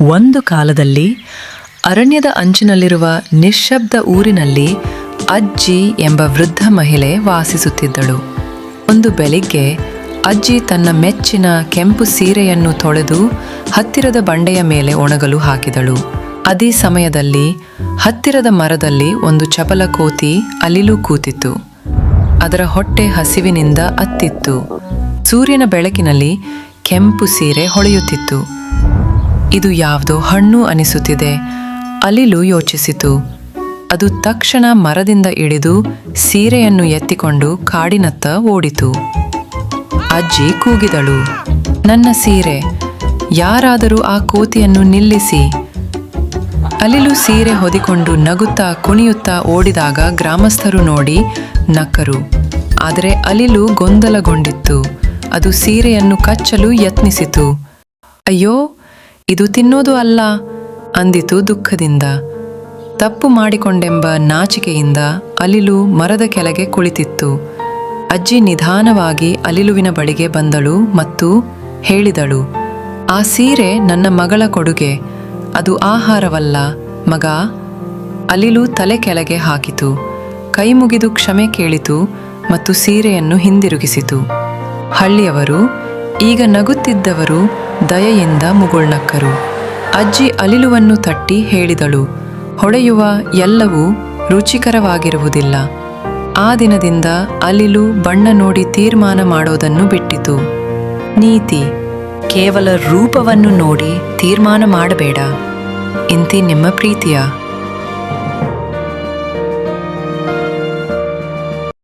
ಒಂದು ಕಾಲದಲ್ಲಿ ಅರಣ್ಯದ ಅಂಚಿನಲ್ಲಿರುವ ನಿಶ್ಶಬ್ದ ಊರಿನಲ್ಲಿ ಅಜ್ಜಿ ಎಂಬ ವೃದ್ಧ ಮಹಿಳೆ ವಾಸಿಸುತ್ತಿದ್ದಳು. ಒಂದು ಬೆಳಿಗ್ಗೆ ಅಜ್ಜಿ ತನ್ನ ಮೆಚ್ಚಿನ ಕೆಂಪು ಸೀರೆಯನ್ನು ತೊಳೆದು ಹತ್ತಿರದ ಬಂಡೆಯ ಮೇಲೆ ಒಣಗಲು ಹಾಕಿದಳು. ಅದೇ ಸಮಯದಲ್ಲಿ ಹತ್ತಿರದ ಮರದಲ್ಲಿ ಒಂದು ಚಪಲ ಕೋತಿ ಅಲಿಲು ಕೂತಿತ್ತು. ಅದರ ಹೊಟ್ಟೆ ಹಸಿವಿನಿಂದ ಅತ್ತಿತ್ತು. ಸೂರ್ಯನ ಬೆಳಕಿನಲ್ಲಿ ಕೆಂಪು ಸೀರೆ ಹೊಳೆಯುತ್ತಿತ್ತು. ಇದು ಯಾವುದೋ ಹಣ್ಣು ಅನಿಸುತ್ತಿದೆ. ಅಲಿಲು ಯೋಚಿಸಿತು. ಅದು ತಕ್ಷಣ ಮರದಿಂದ ಇಳಿದು ಸೀರೆಯನ್ನು ಎತ್ತಿಕೊಂಡು ಕಾಡಿನತ್ತ ಓಡಿತು. ಅಜ್ಜಿ ಕೂಗಿದಳು. ನನ್ನ ಸೀರೆ, ಯಾರಾದರೂ ಆ ಕೋತಿಯನ್ನು ನಿಲ್ಲಿಸಿ. ಅಲಿಲು ಸೀರೆ ಹೊದಿಕೊಂಡು ನಗುತ್ತಾ ಕುಣಿಯುತ್ತಾ ಓಡಿದಾಗ ಗ್ರಾಮಸ್ಥರು ನೋಡಿ ನಕ್ಕರು ಆದರೆ ಅಲಿಲು ಗೊಂದಲಗೊಂಡಿತ್ತು. ಅದು ಸೀರೆಯನ್ನು ಕಚ್ಚಲು ಯತ್ನಿಸಿತು. ಅಯ್ಯೋ ಇದು ತಿನ್ನೋದು ಅಲ್ಲ ಅಂದಿತು ದುಃಖದಿಂದ. ತಪ್ಪು ಮಾಡಿಕೊಂಡೆಂಬ ನಾಚಿಕೆಯಿಂದ ಅಲಿಲು ಮರದ ಕೆಳಗೆ ಕುಳಿತಿತ್ತು. ಅಜ್ಜಿ ನಿಧಾನವಾಗಿ ಅಲಿಲುವಿನ ಬಳಿಗೆ ಬಂದಳು ಮತ್ತು ಹೇಳಿದಳು, ಆ ಸೀರೆ ನನ್ನ ಮಗಳ ಕೊಡುಗೆ, ಅದು ಆಹಾರವಲ್ಲ, ಮಗ ಅಲಿಲು ತಲೆ ಕೆಳಗೆ ಹಾಕಿತು, ಕೈ ಮುಗಿದು ಕ್ಷಮೆ ಕೇಳಿತು ಮತ್ತು ಸೀರೆಯನ್ನು ಹಿಂದಿರುಗಿಸಿತು. ಹಳ್ಳಿಯವರು ಈಗ ನಗುತ್ತಿದ್ದವರು ದಯೆಯಿಂದ ಮುಗುಳ್ನಕ್ಕರು. ಅಜ್ಜಿ ಅಲಿಲುವನ್ನು ತಟ್ಟಿ ಹೇಳಿದಳು ಹೊಡೆಯುವ ಎಲ್ಲವೂ ರುಚಿಕರವಾಗಿರುವುದಿಲ್ಲ. ಆ ದಿನದಿಂದ ಅಲಿಲು ಬಣ್ಣ ನೋಡಿ ತೀರ್ಮಾನ ಮಾಡೋದನ್ನು ಬಿಟ್ಟಿತು. ನೀತಿ, ಕೇವಲ ರೂಪವನ್ನು ನೋಡಿ ತೀರ್ಮಾನ ಮಾಡಬೇಡ. ಇಂತಿ ನಿಮ್ಮ ಪ್ರೀತಿಯ